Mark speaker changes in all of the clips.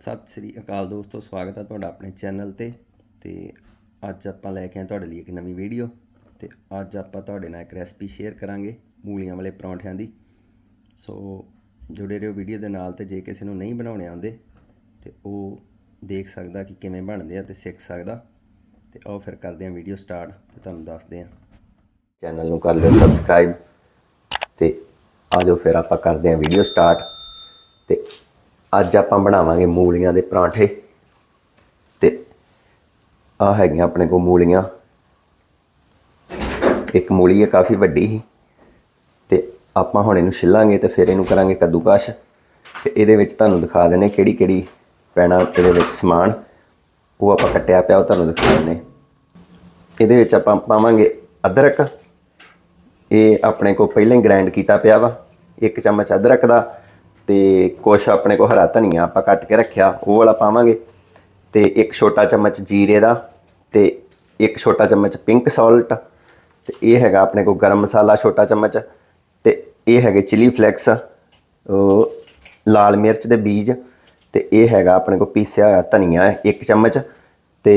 Speaker 1: ਸਤਿ ਸ੍ਰੀ ਅਕਾਲ ਦੋਸਤੋ, ਸਵਾਗਤ ਹੈ ਤੁਹਾਡਾ ਆਪਣੇ ਚੈਨਲ ਤੇ। ਤੇ ਅੱਜ ਆਪਾਂ ਲੈ ਕੇ ਆਏ ਤੁਹਾਡੇ ਲਈ ਇੱਕ ਨਵੀਂ ਵੀਡੀਓ। ਤੇ ਅੱਜ ਆਪਾਂ ਤੁਹਾਡੇ ਨਾਲ ਇੱਕ ਰੈਸਪੀ ਸ਼ੇਅਰ ਕਰਾਂਗੇ ਮੂਲੀਆਂ ਵਾਲੇ ਪਰੌਂਠਿਆਂ ਦੀ। ਸੋ ਜੁੜੇ ਰਹੋ ਵੀਡੀਓ ਦੇ ਨਾਲ ਤੇ ਜੇ ਕਿਸੇ ਨੂੰ ਨਹੀਂ ਬਣਾਉਣੇ ਆਉਂਦੇ, ਤੇ ਉਹ ਦੇਖ ਸਕਦਾ ਕਿ ਕਿਵੇਂ ਬਣਦੇ ਆ ਤੇ ਸਿੱਖ ਸਕਦਾ। ਤੇ ਆਓ ਫਿਰ ਕਰਦੇ ਹਾਂ ਵੀਡੀਓ ਸਟਾਰਟ ਤੇ ਤੁਹਾਨੂੰ ਦੱਸਦੇ ਹਾਂ ਚੈਨਲ ਨੂੰ ਕਰ ਲਿਓ ਸਬਸਕ੍ਰਾਈਬ ਤੇ ਆਜੋ ਫਿਰ ਆਪਾਂ ਕਰਦੇ ਹਾਂ ਵੀਡੀਓ ਸਟਾਰਟ। ਤੇ ਅੱਜ ਆਪਾਂ ਬਣਾਵਾਂਗੇ ਮੂਲੀਆਂ ਦੇ ਪਰਾਂਠੇ। ਤੇ ਆ ਹੈਗੀਆਂ ਆਪਣੇ ਕੋਲ ਮੂਲੀਆਂ। ਇੱਕ ਮੂਲੀ ਹੈ ਕਾਫੀ ਵੱਡੀ ਸੀ। ਤੇ ਆਪਾਂ ਹੁਣ ਇਹਨੂੰ ਛਿੱਲਾਂਗੇ ਤੇ ਫਿਰ ਇਹਨੂੰ ਕਰਾਂਗੇ ਕੱਦੂਕਸ਼। ਤੇ ਇਹਦੇ ਵਿੱਚ ਤੁਹਾਨੂੰ ਦਿਖਾ ਦਿੰਨੇ ਕਿਹੜੀ ਕਿਹੜੀ ਪੈਣਾ ਇਹਦੇ ਵਿੱਚ ਸਮਾਨ। ਉਹ ਆਪਾਂ ਕੱਟਿਆ ਪਿਆ, ਉਹ ਤੁਹਾਨੂੰ ਦਿਖਾ ਦਿੰਨੇ ਇਹਦੇ ਵਿੱਚ ਆਪਾਂ ਪਾਵਾਂਗੇ ਅਦਰਕ। ਇਹ ਆਪਣੇ ਕੋ ਪਹਿਲਾਂ ਹੀ ਗ੍ਰਾਈਂਡ ਕੀਤਾ ਪਿਆ ਵਾ। ਇੱਕ ਚਮਚ ਅਦਰਕ ਦਾ ਤੇ ਕੁਛ ਆਪਣੇ ਕੋ ਹਰਾ ਧਨੀਆ ਆਪਾਂ ਕੱਟ ਕੇ ਰੱਖਿਆ, ਉਹ ਵਾਲਾ ਪਾਵਾਂਗੇ। ਤੇ ਇੱਕ ਛੋਟਾ ਚਮਚ ਜੀਰੇ ਦਾ ਤੇ ਇੱਕ ਛੋਟਾ ਚਮਚ ਪਿੰਕ ਸਾਲਟ ਤੇ ਇਹ ਹੈਗਾ ਆਪਣੇ ਕੋ ਗਰਮ ਮਸਾਲਾ ਛੋਟਾ ਚਮਚ ਤੇ ਇਹ ਹੈਗੇ ਚਿਲੀ ਫਲੈਕਸ ਲਾਲ ਮਿਰਚ ਦੇ ਬੀਜ ਤੇ ਇਹ ਹੈਗਾ ਆਪਣੇ ਕੋ ਪੀਸਿਆ ਹੋਇਆ ਧਨੀਆ ਇੱਕ ਚਮਚ ਤੇ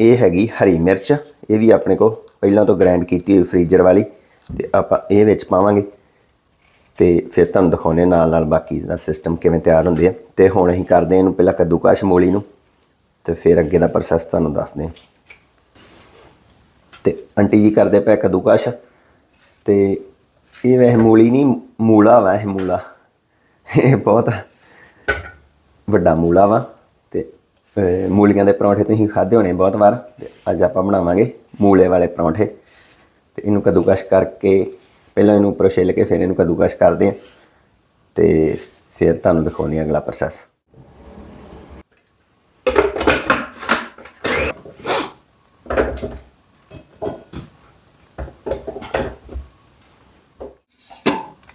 Speaker 1: ਇਹ ਹੈਗੀ ਹਰੀ ਮਿਰਚ, ਇਹ ਵੀ ਆਪਣੇ ਕੋ ਪਹਿਲਾਂ ਤੋਂ ਗ੍ਰਾਈਂਡ ਕੀਤੀ ਹੋਈ ਫ੍ਰੀਜ਼ਰ ਵਾਲੀ ਤੇ ਆਪਾਂ ਇਹ ਵਿੱਚ ਪਾਵਾਂਗੇ। ਤੇ ਫਿਰ ਤੁਹਾਨੂੰ ਦਿਖਾਉਣੇ ਨਾਲ ਨਾਲ ਬਾਕੀ ਦਾ ਸਿਸਟਮ ਕਿਵੇਂ ਤਿਆਰ ਹੁੰਦੇ ਆ ਤੇ ਹੁਣ ਅਸੀਂ ਕਰਦੇ ਇਹਨੂੰ ਪਹਿਲਾਂ ਕੱਦੂਕਸ਼ ਮੂਲੀ ਨੂੰ ਤੇ ਫਿਰ ਅੱਗੇ ਦਾ ਪ੍ਰੋਸੈਸ ਤੁਹਾਨੂੰ ਦੱਸਦੇ ਹਾਂ। ਤੇ ਆਂਟੀ ਜੀ ਕਰਦੇ ਪਏ ਕੱਦੂਕਸ਼ ਤੇ ਇਹ ਵੈਸੇ ਮੂਲੀ ਨਹੀਂ, ਮੂਲਾ ਵਾ ਇਹ ਮੂਲਾ। ਇਹ ਬਹੁਤ ਵੱਡਾ ਮੂਲਾ ਵਾ ਤੇ ਮੂਲੀਆਂ ਦੇ ਪਰੌਂਠੇ ਤੁਸੀਂ ਖਾਦੇ ਹੋਣੇ ਬਹੁਤ ਵਾਰ ਤੇ ਅੱਜ ਆਪਾਂ ਬਣਾਵਾਂਗੇ ਮੂਲੇ ਵਾਲੇ ਪਰੌਂਠੇ ਤੇ ਇਹਨੂੰ ਕੱਦੂਕਸ਼ ਕਰਕੇ ਪਹਿਲਾਂ ਇਹਨੂੰ ਉੱਪਰੋਂ ਛਿੱਲ ਕੇ ਫਿਰ ਇਹਨੂੰ ਕੱਦੂਕਸ਼ ਕਰਦੇ ਹਾਂ ਤੇ ਫਿਰ ਤੁਹਾਨੂੰ ਦਿਖਾਉਂਦੇ ਹਾਂ ਅਗਲਾ ਪ੍ਰੋਸੈਸ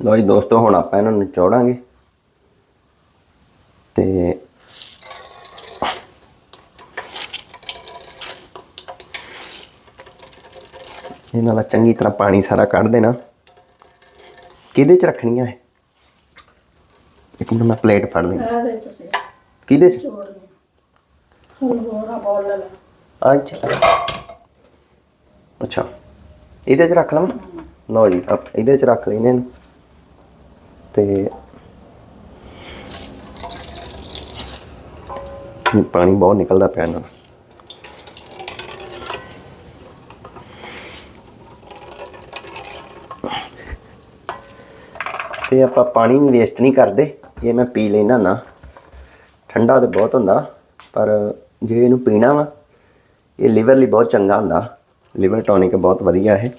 Speaker 1: ਲੋ ਜੀ ਦੋਸਤੋ, ਹੁਣ ਆਪਾਂ ਇਹਨਾਂ ਨੂੰ ਚੌੜਾਂਗੇ ਤੇ ਇਹਨਾਂ ਦਾ ਚੰਗੀ ਤਰ੍ਹਾਂ ਪਾਣੀ ਸਾਰਾ ਕੱਢ ਦੇਣਾ। ਕਿਹਦੇ ਚ ਰੱਖਣੀਆਂ ਹੈ ਇੱਕ ਮਿੰਟ ਮੈਂ ਪਲੇਟ ਫੜ ਲਈ
Speaker 2: ਆ ਦੇ ਤੁਸੀਂ।
Speaker 1: ਕਿਹਦੇ ਚ?
Speaker 2: ਛੋੜ ਦੇ ਹੁਣ ਹੋਰ ਆ ਬੋਲ ਲੈ ਲੈ।
Speaker 1: ਅੱਛਾ। ਅੱਛਾ। ਇਹਦੇ ਚ ਰੱਖ ਲਵਾਂ? ਲਓ ਜੀ ਅਬ ਇਹਦੇ ਚ ਰੱਖ ਲੈਨੇ ਨੇ ਤੇ ਇਹ ਪਾਣੀ ਬਹੁਤ ਨਿਕਲਦਾ ਪਿਆ ਇਹਨਾਂ ਦਾ ਤੇ ਆਪਾਂ ਪਾਣੀ ਵੀ ਵੇਸਟ ਨਹੀਂ ਕਰਦੇ। ਜੇ ਮੈਂ ਪੀ ਲੈਣਾ ਨਾ, ਠੰਡਾ ਤੇ ਬਹੁਤ ਹੁੰਦਾ, ਪਰ ਜੇ ਇਹਨੂੰ ਪੀਣਾ ਵਾ, ਇਹ ਲਿਵਰ ਲਈ ਬਹੁਤ ਚੰਗਾ ਹੁੰਦਾ। ਲਿਵਰ ਟੌਨਿਕ ਬਹੁਤ ਵਧੀਆ ਇਹ।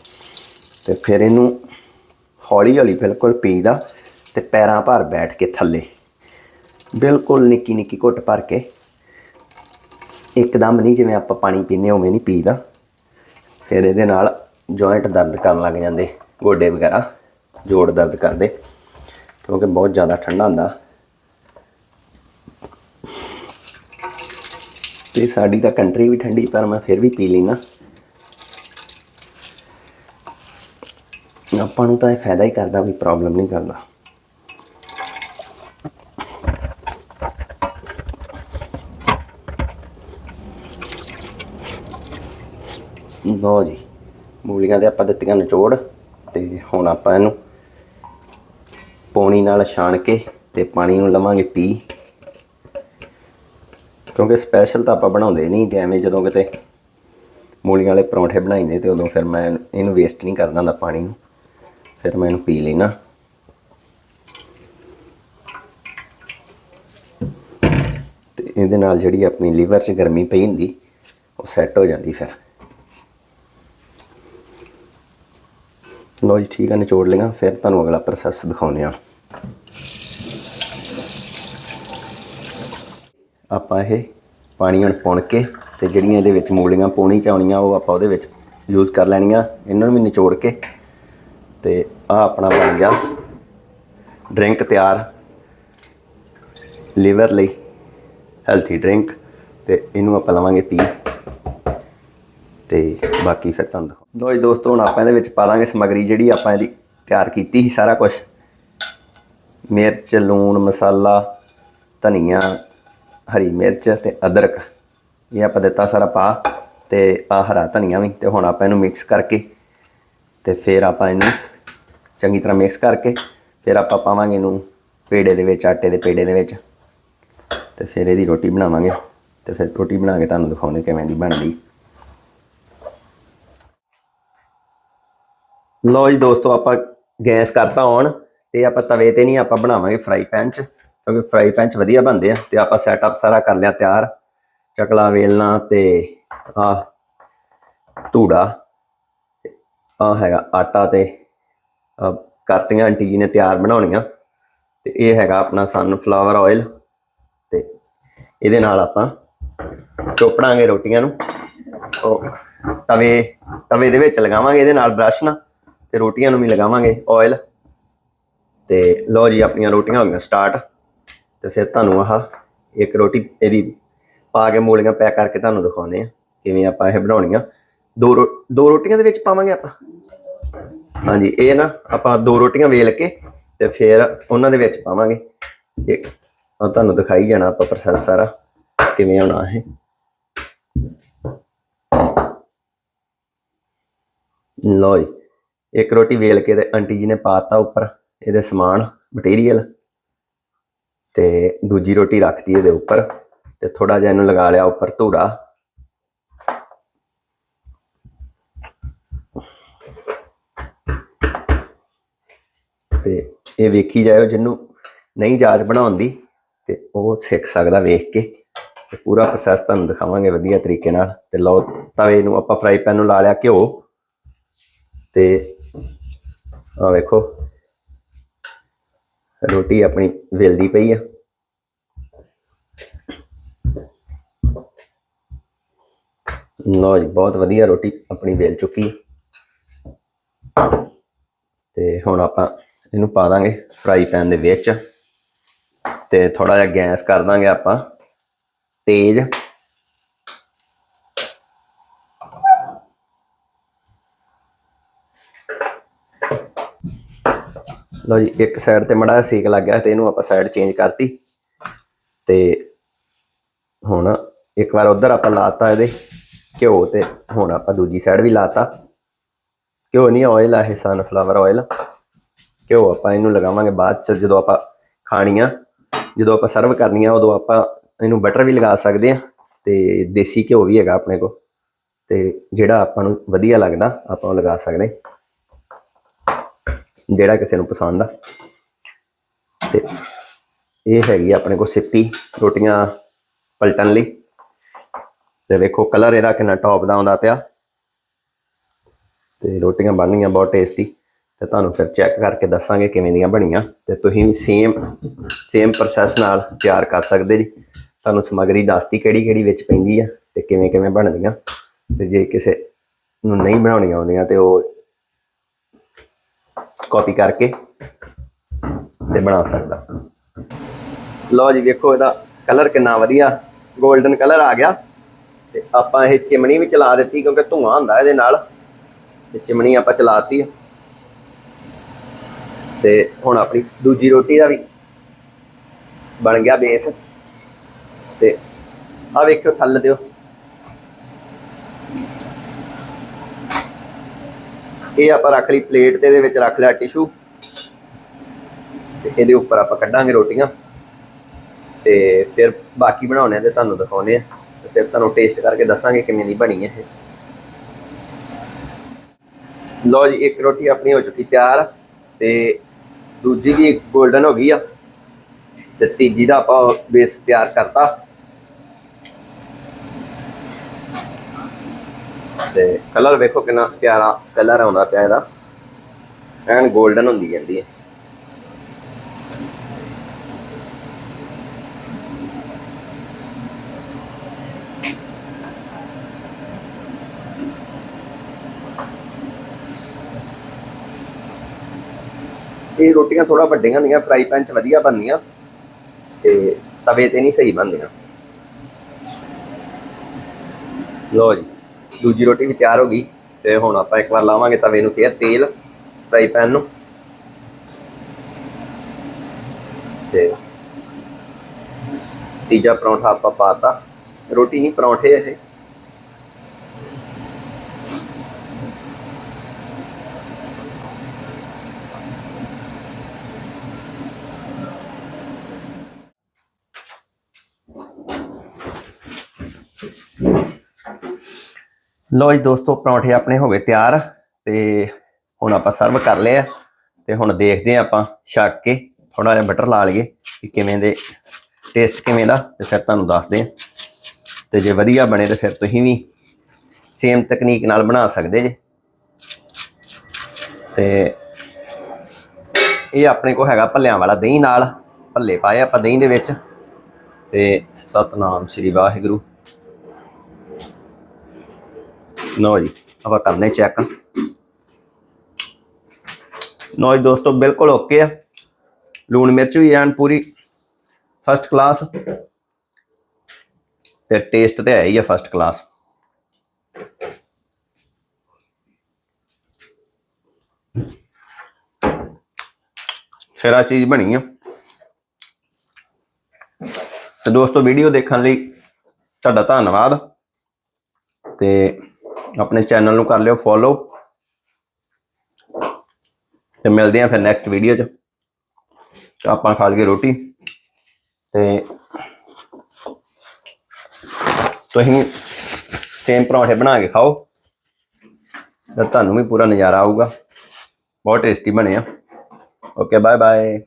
Speaker 1: ਤੇ ਫਿਰ ਇਹਨੂੰ ਹੌਲੀ ਹੌਲੀ ਬਿਲਕੁਲ ਪੀਦਾ ਤੇ ਪੈਰਾਂ ਭਾਰ ਬੈਠ ਕੇ ਥੱਲੇ। ਬਿਲਕੁਲ ਨਿੱਕੀ ਨਿੱਕੀ ਘੁੱਟ ਭਰ ਕੇ। ਇੱਕਦਮ ਨਹੀਂ ਜਿਵੇਂ ਆਪਾਂ ਪਾਣੀ ਪੀਨੇ ਉਵੇਂ ਨਹੀਂ ਪੀਦਾ। ਫਿਰ ਇਹਦੇ ਨਾਲ ਜੁਆਇੰਟ ਦਰਦ ਕਰਨ ਲੱਗ ਜਾਂਦੇ, ਗੋਡੇ ਵਗੈਰਾ, ਜੋੜ ਦਰਦ ਕਰਦੇ। ਕਿਉਂਕਿ ਬਹੁਤ ਜ਼ਿਆਦਾ ਠੰਡਾ ਹੁੰਦਾ। ਤੇ ਸਾਡੀ ਤਾਂ ਕੰਟਰੀ ਵੀ ਠੰਡੀ, ਪਰ ਮੈਂ ਫਿਰ ਵੀ ਪੀ ਲੈਣਾ ਆਪਾਂ ਨੂੰ ਤਾਂ ਇਹ ਫਾਇਦਾ ਹੀ ਕਰਦਾ ਕੋਈ ਪ੍ਰੋਬਲਮ ਨਹੀਂ ਕਰਦਾ। ਲਓ ਜੀ, ਮੂਲੀਆਂ ਦੇ ਆਪਾਂ ਦਿੱਤੀਆਂ ਨਿਚੋੜ, ਤੇ ਹੁਣ ਆਪਾਂ ਇਹਨੂੰ ਪੌਣੀ ਨਾਲ ਛਾਣ ਕੇ ਤੇ ਪਾਣੀ ਨੂੰ ਲਵਾਂਗੇ ਪੀ। ਕਿਉਂਕਿ ਸਪੈਸ਼ਲ ਤਾਂ ਆਪਾਂ ਬਣਾਉਂਦੇ ਨਹੀਂ ਤੇ ਐਵੇਂ ਜਦੋਂ ਕਿਤੇ ਮੂਲੀਆਂ ਵਾਲੇ ਪਰੌਂਠੇ ਬਣਾਈਦੇ ਤੇ ਉਦੋਂ ਫਿਰ ਮੈਂ ਇਹਨੂੰ ਵੇਸਟ ਨਹੀਂ ਕਰਦਾ ਹੁੰਦਾ ਪਾਣੀ ਨੂੰ। ਫਿਰ ਮੈਂ ਇਹਨੂੰ ਪੀ ਲੈਣਾ ਤੇ ਇਹਦੇ ਨਾਲ ਜਿਹੜੀ ਆਪਣੀ ਲੀਵਰ 'ਚ ਗਰਮੀ ਪਈ ਹੁੰਦੀ, ਉਹ ਸੈੱਟ ਹੋ ਜਾਂਦੀ ਫਿਰ। ਲੋ ਜੀ, ਠੀਕ ਆ, ਨਿਚੋੜ ਲਿਆ ਫਿਰ ਤੁਹਾਨੂੰ ਅਗਲਾ ਪ੍ਰੋਸੈਸ ਦਿਖਾਉਂਦੇ ਆ ਆਪਾਂ ਇਹ ਪਾਣੀ ਹਣ ਪੁਣ ਕੇ ਤੇ ਜਿਹੜੀਆਂ ਇਹਦੇ ਵਿੱਚ ਮੂਲੀਆਂ ਪੋਣੀ ਚਾਉਣੀਆਂ, ਉਹ ਆਪਾਂ ਉਹਦੇ ਵਿੱਚ ਯੂਜ਼ ਕਰ ਲੈਣੀਆਂ, ਇਹਨਾਂ ਨੂੰ ਵੀ ਨਿਚੋੜ ਕੇ ਤੇ ਆ ਆਪਣਾ ਬਣ ਗਿਆ ਡਰਿੰਕ ਤਿਆਰ। ਲਿਵਰ ਲਈ ਹੈਲਥੀ ਡਰਿੰਕ ਤੇ ਇਹਨੂੰ ਆਪਾਂ ਲਵਾਂਗੇ ਪੀ। ਤੇ ਬਾਕੀ ਫਿਰ ਤੁਹਾਨੂੰ ਦਿਖਾਓ ਲੋ ਜੀ ਦੋਸਤੋ, ਹੁਣ ਆਪਾਂ ਇਹਦੇ ਵਿੱਚ ਪਾ ਦਾਂਗੇ ਸਮਗਰੀ ਜਿਹੜੀ ਆਪਾਂ ਇਹਦੀ ਤਿਆਰ ਕੀਤੀ ਸੀ ਸਾਰਾ ਕੁਝ ਮਿਰਚ, ਲੂਣ, ਮਸਾਲਾ, ਧਨੀਆ ਹਰੀ ਮਿਰਚ ਤੇ ਅਦਰਕ। ਇਹ ਆਪਾਂ ਦਿੱਤਾ ਸਾਰਾ ਪਾ ਤੇ ਆ ਹਰਾ ਧਨੀਆ ਵੀ ਤੇ ਹੁਣ ਆਪਾਂ ਇਹਨੂੰ ਮਿਕਸ ਕਰਕੇ ਤੇ ਫਿਰ ਆਪਾਂ ਇਹਨੂੰ ਚੰਗੀ ਤਰ੍ਹਾਂ ਮਿਕਸ ਕਰਕੇ ਫਿਰ ਆਪਾਂ ਪਾਵਾਂਗੇ ਇਹਨੂੰ ਪੇੜੇ ਦੇ ਵਿੱਚ, ਆਟੇ ਦੇ ਪੇੜੇ ਦੇ ਵਿੱਚ। ਤੇ ਫਿਰ ਇਹਦੀ ਰੋਟੀ ਬਣਾਵਾਂਗੇ ਤੇ ਫਿਰ ਰੋਟੀ ਬਣਾ ਕੇ ਤੁਹਾਨੂੰ ਦਿਖਾਉਣੇ ਕਿਵੇਂ ਦੀ ਬਣਦੀ। ਲਓ ਜੀ ਦੋਸਤੋ ਆਪਾਂ ਗੈਸ ਕਰਤਾ ਔਨ ਤੇ ਆਪਾਂ ਤਵੇ ਤੇ ਨਹੀਂ ਆਪਾਂ ਬਣਾਵਾਂਗੇ ਫਰਾਈ ਪੈਨ 'ਚ। ਕਿਉਂਕਿ ਫਰਾਈ ਪੈਨ 'ਚ ਵਧੀਆ ਬਣਦੇ ਆ ਤੇ ਆਪਾਂ ਸੈਟਅਪ ਸਾਰਾ ਕਰ ਲਿਆ ਤਿਆਰ। ਚਕਲਾ ਵੇਲਣਾ ਤੇ ਆ ਧੂੜਾ ਆ ਹੈਗਾ ਆਟਾ ਤੇ ਕਰਤੀਆਂ ਆਂਟੀ ਜੀ ਨੇ ਤਿਆਰ ਬਣਾਉਣੀਆਂ ਤੇ ਇਹ ਹੈਗਾ ਆਪਣਾ ਸਨਫਲਾਵਰ ਆਇਲ ਤੇ ਇਹਦੇ ਨਾਲ ਆਪਾਂ ਚੋਪੜਾਂਗੇ ਰੋਟੀਆਂ ਨੂੰ। ਉਹ ਤਵੇ ਤਵੇ ਦੇ ਵਿੱਚ ਲਗਾਵਾਂਗੇ ਇਹਦੇ ਨਾਲ ਬ੍ਰਸ਼ ਨਾਲ ਤੇ ਰੋਟੀਆਂ ਨੂੰ ਵੀ ਲਗਾਵਾਂਗੇ ਆਇਲ ਤੇ ਲਓ ਜੀ ਆਪਣੀਆਂ ਰੋਟੀਆਂ ਹੋ ਗਈਆਂ ਸਟਾਰਟ ਤੇ ਫਿਰ ਤੁਹਾਨੂੰ ਆਹ ਇੱਕ ਰੋਟੀ ਇਹਦੀ ਪਾ ਕੇ ਮੂਲੀਆਂ ਪੈਕ ਕਰਕੇ ਤੁਹਾਨੂੰ ਦਿਖਾਉਨੇ ਆ ਕਿਵੇਂ ਆਪਾਂ ਇਹ ਬਣਾਉਣੀਆਂ। ਦੋ ਰੋ- ਦੋ ਰੋਟੀਆਂ ਦੇ ਵਿੱਚ ਪਾਵਾਂਗੇ ਆਪਾਂ। ਹਾਂਜੀ, ਇਹ ਨਾ ਆਪਾਂ ਦੋ ਰੋਟੀਆਂ ਵੇਲ ਕੇ ਤੇ ਫਿਰ ਉਹਨਾਂ ਦੇ ਵਿੱਚ ਪਾਵਾਂਗੇ। ਇੱਕ ਆ ਤੁਹਾਨੂੰ ਦਿਖਾਈ ਜਾਣਾ ਆਪਾਂ ਪ੍ਰੋਸੈਸ ਸਾਰਾ ਕਿਵੇਂ ਹੋਣਾ ਇਹ। ਲਓ ਜੀ, ਇੱਕ ਰੋਟੀ ਵੇਲ ਕੇ ਤੇ ਆਂਟੀ ਜੀ ਨੇ ਪਾਤਾ ਉੱਪਰ ਇਹਦੇ ਸਮਾਨ ਮਟੀਰੀਅਲ ਤੇ ਦੂਜੀ ਰੋਟੀ ਰੱਖਤੀ ਇਹਦੇ ਉੱਪਰ ਤੇ ਥੋੜਾ ਜਿਹਾ ਇਹਨੂੰ ਲਗਾ ਲਿਆ ਉੱਪਰ ਧੂੜਾ। ਤੇ ਇਹ ਵੇਖੀ ਜਾਇਓ ਜਿਹਨੂੰ ਨਹੀਂ ਜਾਚ ਬਣਾਉਣ ਦੀ ਤੇ ਉਹ ਸਿੱਖ ਸਕਦਾ ਵੇਖ ਕੇ। ਤੇ ਪੂਰਾ ਪ੍ਰੋਸੈਸ ਤੁਹਾਨੂੰ ਦਿਖਾਵਾਂਗੇ ਵਧੀਆ ਤਰੀਕੇ ਨਾਲ। ਤੇ ਲਓ, ਤਵੇ ਨੂੰ ਆਪਾਂ ਫਰਾਈ ਪੈਨ ਨੂੰ ਲਾ ਲਿਆ ਘਿਓ। ਤੇ ਆ ਵੇਖੋ ਰੋਟੀ ਆਪਣੀ ਵੇਲਦੀ ਪਈ ਆ। ਲਓ ਜੀ, ਬਹੁਤ ਵਧੀਆ ਰੋਟੀ ਆਪਣੀ ਵੇਲ ਚੁੱਕੀ ਹੈ ਤੇ ਹੁਣ ਆਪਾਂ ਇਹਨੂੰ ਪਾ ਦਾਂਗੇ ਫਰਾਈ ਪੈਨ ਦੇ ਵਿੱਚ ਤੇ ਥੋੜਾ ਜਿਹਾ ਗੈਸ ਕਰ ਦਾਂਗੇ ਆਪਾਂ। ਤੇਜ਼। ਲਓ ਜੀ, ਇੱਕ ਸਾਈਡ ਤੇ ਮੜਾ ਸੇਕ ਲੱਗ ਗਿਆ ਤੇ ਇਹਨੂੰ ਆਪਾਂ ਸਾਈਡ ਚੇਂਜ ਕਰਤੀ। ਤੇ ਹੁਣ ਇੱਕ ਵਾਰ ਉਧਰ ਆਪਾਂ ਲਾਤਾ ਇਹਦੇ ਘਿਓ ਤੇ ਹੁਣ ਆਪਾਂ ਦੂਜੀ ਸਾਈਡ ਵੀ ਲਾਤਾ। ਘਿਓ ਨਹੀਂ ਆਇਲ ਆ ਇਹ ਸਨਫਲਾਵਰ ਆਇਲ ਘਿਓ ਆਪਾਂ ਇਹਨੂੰ ਲਗਾਵਾਂਗੇ ਬਾਅਦ ਚ ਜਦੋਂ ਆਪਾਂ ਖਾਣੀਆਂ, ਜਦੋਂ ਆਪਾਂ ਸਰਵ ਕਰਨੀਆਂ, ਉਦੋਂ ਆਪਾਂ ਇਹਨੂੰ ਬਟਰ ਵੀ ਲਗਾ ਸਕਦੇ ਆ ਤੇ ਦੇਸੀ ਘਿਓ ਵੀ ਹੈਗਾ ਆਪਣੇ ਕੋਲ। ਤੇ ਜਿਹੜਾ ਆਪਾਂ ਨੂੰ ਵਧੀਆ ਲੱਗਦਾ, ਆਪਾਂ ਉਹ ਲਗਾ ਸਕਦੇ ਜਿਹੜਾ ਕਿਸੇ ਨੂੰ ਪਸੰਦ ਆ। ਤੇ ਇਹ ਹੈਗੀ ਆ ਆਪਣੇ ਕੋਲ ਸਿੱਪੀ ਰੋਟੀਆਂ ਪਲਟਣ ਲਈ। ਤੇ ਵੇਖੋ ਕਲਰ ਇਹਦਾ ਕਿੰਨਾ ਟੌਪ ਦਾ ਆਉਂਦਾ ਪਿਆ। ਤੇ ਰੋਟੀਆਂ ਬਣਨੀਆਂ ਬਹੁਤ ਟੇਸਟੀ ਤੇ ਤੁਹਾਨੂੰ ਫਿਰ ਚੈੱਕ ਕਰਕੇ ਦੱਸਾਂਗੇ ਕਿਵੇਂ ਦੀਆਂ ਬਣੀਆਂ। ਤੇ ਤੁਸੀਂ ਵੀ ਸੇਮ ਸੇਮ ਪ੍ਰੋਸੈਸ ਨਾਲ ਤਿਆਰ ਕਰ ਸਕਦੇ ਜੀ। ਤੁਹਾਨੂੰ ਸਮੱਗਰੀ ਦੱਸਤੀ ਕਿਹੜੀ ਕਿਹੜੀ ਵਿੱਚ ਪੈਂਦੀ ਆ ਤੇ ਕਿਵੇਂ ਕਿਵੇਂ ਬਣਦੀਆਂ। ਤੇ ਜੇ ਕਿਸੇ ਨੂੰ ਨਹੀਂ ਬਣਾਉਣੀਆਂ ਆਉਂਦੀਆਂ ਤੇ ਉਹ ਕਾਪੀ ਕਰਕੇ ਤੇ ਬਣਾ ਸਕਦਾ। ਲਓ ਜੀ, ਵੇਖੋ ਇਹਦਾ ਕਲਰ ਕਿੰਨਾ ਵਧੀਆ 골ਡਨ ਕਲਰ ਆ ਗਿਆ। ਤੇ ਆਪਾਂ ਇਹ ਚਿਮਣੀ ਵੀ ਚਲਾ ਦਿੱਤੀ ਕਿਉਂਕਿ ਧੂਆਂ ਹੁੰਦਾ ਇਹਦੇ ਨਾਲ। ਤੇ ਚਿਮਣੀ ਆਪਾਂ ਚਲਾਤੀ ਤੇ ਹੁਣ ਆਪਣੀ ਦੂਜੀ ਰੋਟੀ ਦਾ ਵੀ ਬਣ ਗਿਆ ਬੇਸ ਤੇ ਆ ਵੇਖਿਓ, ਥੱਲ ਦਿਓ। ਇਹ ਆਪਾਂ ਰੱਖ ਲਈ ਪਲੇਟ ਤੇ, ਇਹਦੇ ਵਿੱਚ ਰੱਖ ਲਿਆ ਟਿਸ਼ੂ। ਤੇ ਇਹਦੇ ਉੱਪਰ ਆਪਾਂ ਕੱਢਾਂਗੇ ਰੋਟੀਆਂ। ਤੇ ਫਿਰ ਬਾਕੀ ਬਣਾਉਣੇ ਆ ਤੇ ਤੁਹਾਨੂੰ ਦਿਖਾਉਣੇ ਆ। ਤੇ ਫਿਰ ਤੁਹਾਨੂੰ ਟੇਸਟ ਕਰਕੇ ਦੱਸਾਂਗੇ ਕਿਵੇਂ ਦੀ ਬਣੀ ਹੈ ਇਹ। ਲਓ ਜੀ, ਇੱਕ ਰੋਟੀ ਆਪਣੀ ਹੋ ਚੁੱਕੀ ਤਿਆਰ। ਤੇ ਦੂਜੀ ਵੀ 골ਡਨ ਹੋ ਗਈ ਆ। ਤੇ ਤੀਜੀ ਦਾ ਆਪਾਂ ਬੇਸ ਤਿਆਰ ਕਰਤਾ। ਤੇ ਕਲਰ ਵੇਖੋ ਕਿੰਨਾ ਪਿਆਰਾ ਕਲਰ ਆਉਂਦਾ ਪਿਆ ਇਹਦਾ। ਐਨ 골ਡਨ ਹੁੰਦੀ ਜਾਂਦੀ ਹੈ। ਇਹ ਰੋਟੀਆਂ ਥੋੜਾ ਵੱਡੀਆਂ ਹੁੰਦੀਆਂ ਫਰਾਈ ਪੈਨ 'ਚ ਵਧੀਆ ਬਣਦੀਆਂ, ਤੇ ਤਵੇ ਤੇ ਨਹੀਂ ਸਹੀ ਬਣਦੀਆਂ। ਲੋ ਜੀ। ਦੂਜੀ ਰੋਟੀ ਵੀ ਤਿਆਰ ਹੋ ਗਈ ਤੇ ਹੁਣ ਆਪਾਂ ਇੱਕ ਵਾਰ ਲਾਵਾਂਗੇ ਤਵੇ ਨੂੰ ਫੇਰ ਤੇਲ ਫਰਾਈ ਪੈਨ ਨੂੰ। ਤੇ ਤੀਜਾ ਪਰੌਂਠਾ ਆਪਾਂ ਪਾਤਾ। ਰੋਟੀ ਨਹੀਂ, ਪਰੌਂਠੇ ਇਹ। ਲੋ ਜੀ ਦੋਸਤੋ, ਪਰੌਂਠੇ ਆਪਣੇ ਹੋ ਗਏ ਤਿਆਰ ਤੇ ਹੁਣ ਆਪਾਂ ਸਰਵ ਕਰ ਲਏ ਆ ਤੇ ਹੁਣ ਦੇਖਦੇ ਆ ਆਪਾਂ ਛੱਕ ਕੇ ਥੋੜਾ ਜਿਹਾ ਬਟਰ ਲਾ ਲਈਏ ਕਿ ਕਿਵੇਂ ਦੇ ਟੇਸਟ ਕਿਵੇਂ ਦਾ ਤੇ ਫਿਰ ਤੁਹਾਨੂੰ ਦੱਸਦੇ ਆ ਤੇ ਜੇ ਵਧੀਆ ਬਣੇ ਤੇ ਫਿਰ ਤੁਸੀਂ ਵੀ ਸੇਮ ਤਕਨੀਕ ਨਾਲ ਬਣਾ ਸਕਦੇ ਜੇ। ਤੇ ਇਹ ਆਪਣੇ ਕੋ ਹੈਗਾ ਭੱਲਿਆਂ ਵਾਲਾ ਦਹੀਂ ਨਾਲ। ਭੱਲੇ ਪਾਏ ਆਪਾਂ ਦਹੀਂ ਦੇ ਵਿੱਚ। ਤੇ ਸਤਨਾਮ ਸ੍ਰੀ ਵਾਹਿਗੁਰੂ। ਲਓ ਜੀ, ਆਪਾਂ ਕਰਨੇ ਚੈੱਕ ਲਓ ਜੀ ਦੋਸਤੋ, ਬਿਲਕੁਲ ਓਕੇ ਆ। ਲੂਣ ਮਿਰਚ ਵੀ ਐਨ ਪੂਰੀ ਫਸਟ ਕਲਾਸ ਤੇ ਟੇਸਟ ਤੇ ਹੈ ਹੀ ਆ ਫਸਟ ਕਲਾਸ ਸਿਰਾ ਚੀਜ਼ ਬਣੀ ਆ। ਤੇ ਦੋਸਤੋ ਵੀਡੀਓ ਦੇਖਣ ਲਈ ਤੁਹਾਡਾ ਧੰਨਵਾਦ। ਤੇ ਆਪਣੇ ਚੈਨਲ ਨੂੰ ਕਰ ਲਿਓ ਫੋਲੋ ਤੇ ਮਿਲਦੇ ਆਂ ਫਿਰ ਨੈਕਸਟ ਵੀਡੀਓ 'ਚ ਆਪਾਂ ਖਾ ਲਈਏ ਰੋਟੀ ਤੇ ਤੁਸੀਂ ਸੇਮ ਪਰੌਂਠੇ ਬਣਾ ਕੇ ਖਾਓ ਤਾਂ ਤੁਹਾਨੂੰ ਵੀ ਪੂਰਾ ਨਜ਼ਾਰਾ ਆਊਗਾ ਬਹੁਤ ਟੇਸਟੀ ਬਣੇ ਆ ਓਕੇ ਬਾਏ ਬਾਏ